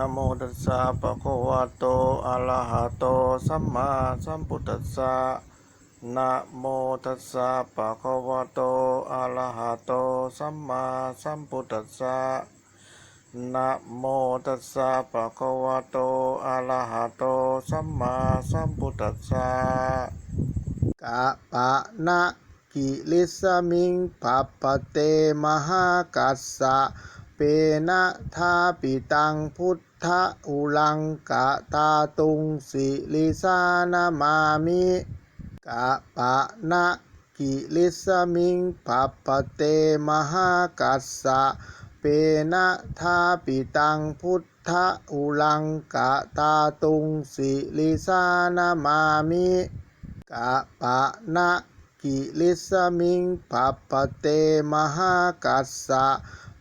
นะโมตัสสะปะคะวะโตอะระหะโตสัมมาสัมพุทธัสสะนะโมตัสสะปะคะวะโตอะระหะโตสัมมาสัมพุทธัสสะนะโมตัสสะปะคะวะโตอะระหะโตสัมมาสัมพุทธัสสะกะปะนะกิลิสมิงปัปปะเตมหากัสสะเปนะทาปิตังพุท ธอุลังกะตาตุงสิลิสานามามิกะปะนะกิลิสมิงปัปปะเตมหากัสสะเปนะทาปิตังพุทธอุลังกะตาตุงสิลิสานามามิกะปะนะกิลิสมิงปัปปะเตมหากัสสะ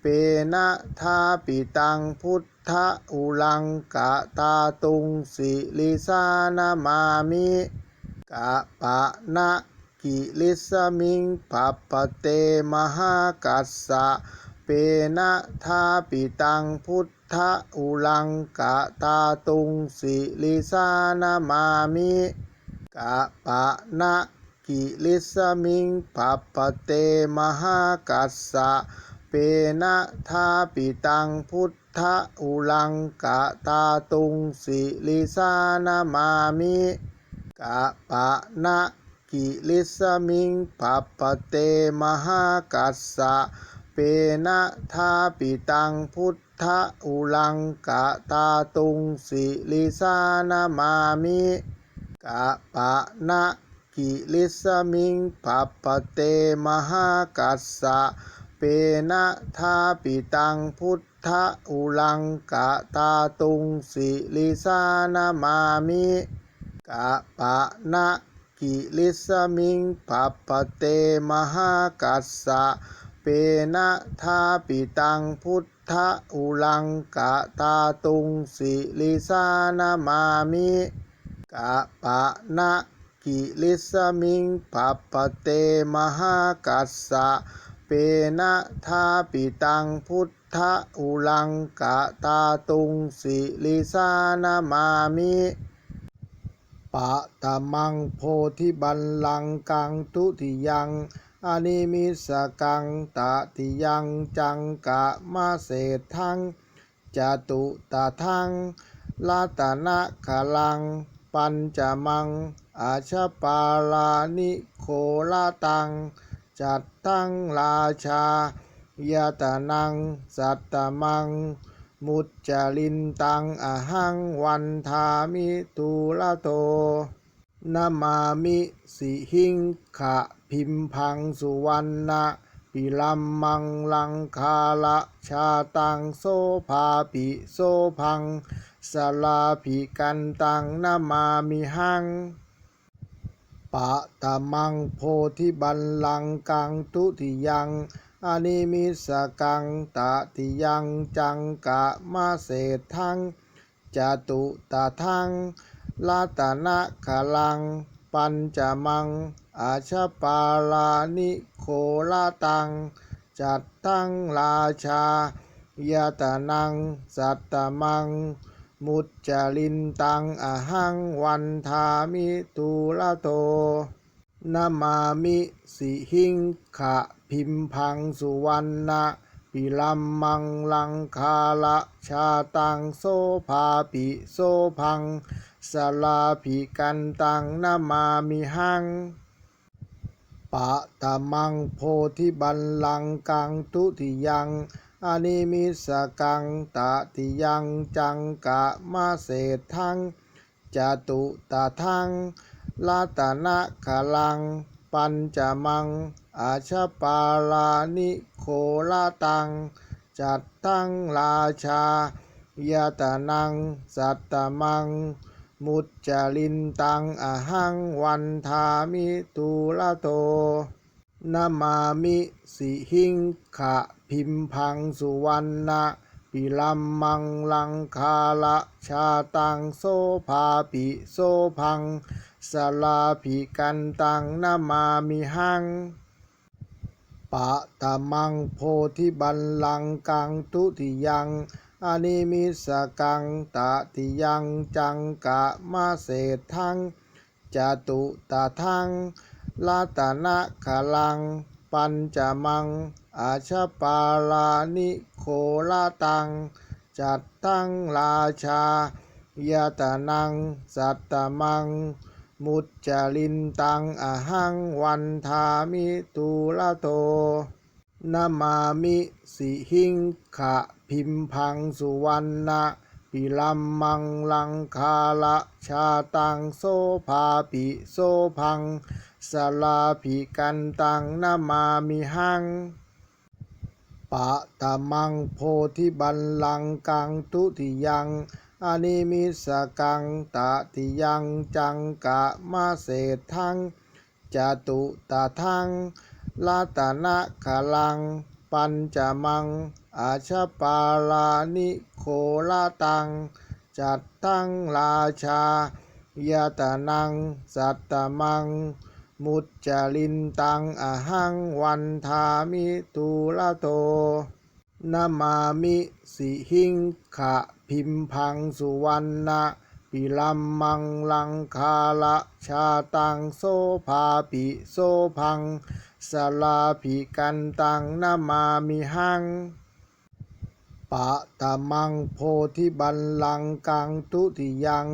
เปนะทาปิตังพุท ธอุลังกะตาตุงสิลิสานามามิกะปะนะกิลิสมิงปัปะเตมหากัสสะเปนะทาปิตังพุทธอุลังกะตาตุงสิลิสานามามิกะปะนะกิลิสมิงปัปะเตมหากัสสะเปนะทาปิตังพุท ธอุลังกะตาตุงสิลิสานามามิกะปะนะกิลิสมิงปัปะเตมหากัสสะเปนะทาปิตังพุทธอุลังกะตาตุงสิลิสานามามิกะปะนะกิลิสมิงปัปะเตมหากัสสะเปนะทาปิตังพุท ธอุลังกะตาตุงสิลิสานามามิกะปะนะกิลิสมิงปัปปะเตมหากัสสะเปนะทาปิตังพุทธอุลังกะตาตุงสิลิสานามามิกะปะนะกิลิสมิงปัปปะเตมหากัสสะ นะทาปิตังพุทธอุลังกะตาตุงสิลิสานามามิปะตะมังโพธิบัลลังกังทุติยังอนิมิสกังตะติยังจังกะมาเศทังจตุตะทังลาตนะขลัง ปัญจมังอาชปาลานิโคลาตัง จัตตังราชายาตานัง สัตตมัง มุจจลินตังอหังวันทามิตุละโตนามามิสิหิงขะพิมพังสุวรรณะปิลัมมังลังคาละชาตังโซภาปิโซพังสลาภิกันตังนามามิหัง ปะตะมังโพธิบัลลังกังทุติยังอนิมิสกังตะติยังจังกะมาเศทังจตุตะทังลาตนะขลัง ปัญจมัง อาชปาลานิโคลาตัง จัตตังราชายาตนัง สัตตมัง มุจจลินตังอหังวันทามิตุละโตนามามิสิหิงขะพิมพังสุวรรณะปิลัมมังลังคาละชาตังโซภาปิโซพังสลาภิกันตังนามามิหังปะตะมังโพธิบัลลังกังทุติยัง อนิมิสกังตะติยังจังกะมาเศทังจตุตะทังลาตนะขลัง ปัญจมัง อาชปาลานิโคลาตัง จัตตังราชายาตานัง สัตตมัง มุจจลินตังอหังวันทามิตุละโตนามามิสิหิงขะ พิมพังสุวรรณะปิลัมมังลังคาละชาตังโซภาปิโซพังสลาภิกันตังนามามิหังปะตะมังโพธิบัลลังกังทุติยังอนิมิสกังตติยังจังกะมาเศทังจตุตาทังลาตนะขลัง ปัญจมัง อาชาปาลานิโคลาตัง จัตตังราชายาตนัง สัตตมัง มุจจลินตังอหังวันทามิตุลโตนามามิสิหิงขะพิมพังสุวรรณะปิลัมมังลังคาละชาตังโซภาปิโซพังสลาภิกันตังนามามิหัง ปะตะมังโพธิบัลลังกังทุติยังอนิมิสกังตะติยังจังกะมาเศทังจตุตาทังลาตนะขลัง ปัญจมัง อาชปาลานิโคลาตัง จัตตังราชายาตนัง สัตตมัง มุจจลินตังอหังวันทามิตุละโตนามามิสิหิงขะพิมพังสุวรรณะปิลัมมังลังคาละชาตังโซภาปิโซพังสลาภิกันตังนามามิหังปะตะมังโพธิบัลลังกังทุติยัง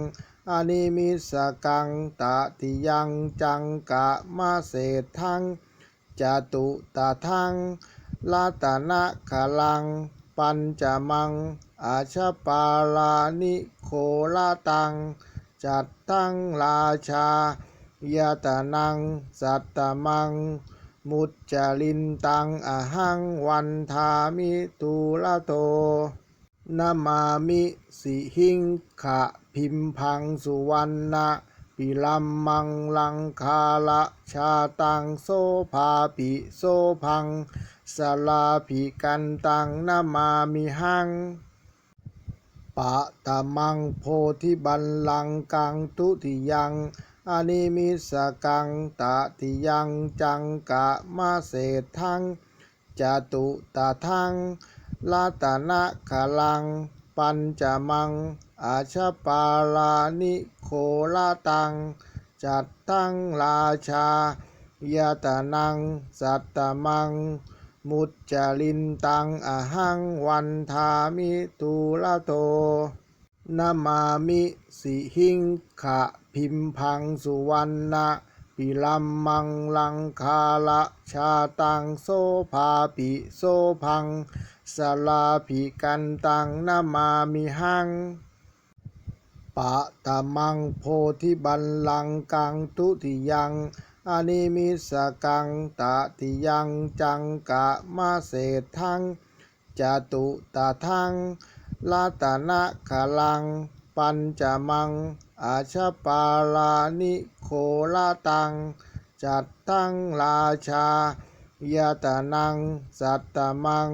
อนิมิสกังตติยังจังกะมาเศทังจตุตาทังลาตนะขลัง ปัญจมัง อาชปาลานิโคลาตัง จัตตังราชายาตนัง สัตตมัง มุจจลินตังอหังวันทามิตุละโตนามามิสิหิงขะ พิมพังสุวรรณะปิลัมมังลังคาละชาตังโซภาปิโซพังสลาภิกันตังนามามิหังปะตะมังโพธิบัลลังกังทุติยังอนิมิสกังตะติยังจังกะมาเศทังจตุตาทังลาตนะขลัง ปัญจมัง อาชาปาลานิโคลาตัง จัตตังราชายาตนัง สัตตมัง มุจจลินตังอหังวันทามิตุลโตนามามิสิหิงขะพิมพังสุวรรณะปิลัมมังลังคาละชาตังโซภาปิโซพังสลาภิกันตังนามามิหัง ปะตะมังโพธิบัลลังกังทุติยังอนิมิสกังตะติยังจังกะมาเศทังจตุตาทังลาตนะขลัง ปัญจมัง อาชปาลานิโคลาตัง จัตตังราชายาตนัง สัตตมัง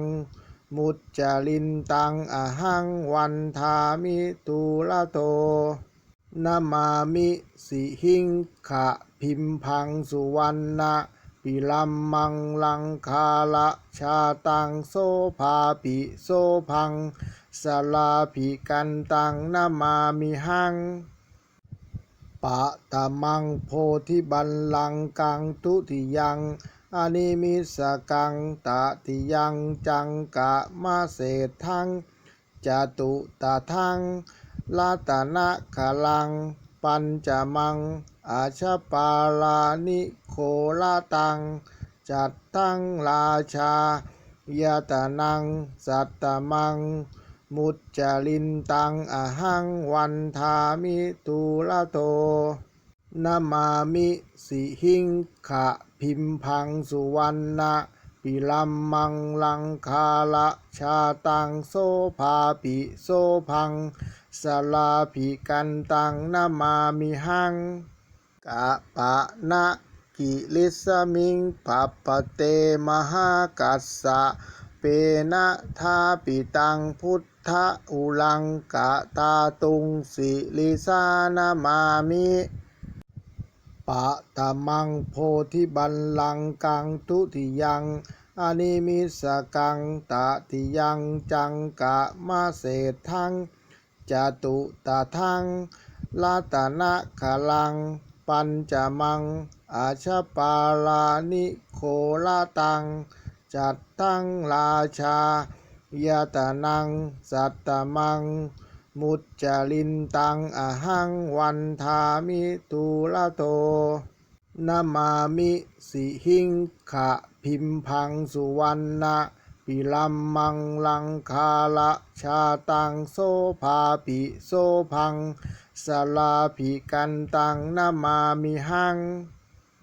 มุจจลินตังอหังวันทามิตุละโตนามามิสิหิงขะพิมพังสุวรรณะปิลัมมังลังคาละชาตังโซภาปิโซพังสลาภิกันตังนามามิหังปะตะมังโพธิบัลลังกังทุติยัง อนิมิสกังตติยังจังกะมาเศทังจตุตาทังลาตนะขลัง ปัญจมัง อาชปาลานิโคลาตัง จัตตังราชายาตนัง สัตตมัง มุจจลินตังอหังวันทามิตุละโต นามามิสิหิงขะพิมพังสุวรรณะปิลัมมังลังคาละชาตังโซภาปิโซพังสลาภิกันตังนามามิหังกะปะนะกิลิสมิงปัปปเตมหากัสสะเปนะทาปิตังพุทธอุลังกะตาตุงสิลิสานามามิ ปะตะมังโพธิบัลลังกังทุติยังอนิมิสกังตะทิยังจังกะมาเศทังจตุตาทังลาตนะขลัง ปัญจมัง อาชปาลานิโคลาตัง จัดตั้งราชายตนัง สัตตมัง มุจจลินตังอหังวันทามิทุละโตนามามิสิหิงขะพิมพังสุวรรณะปิลัมมังลังคาละชาตังโซภาปิโซพังสลาภิกันตังนามามิหัง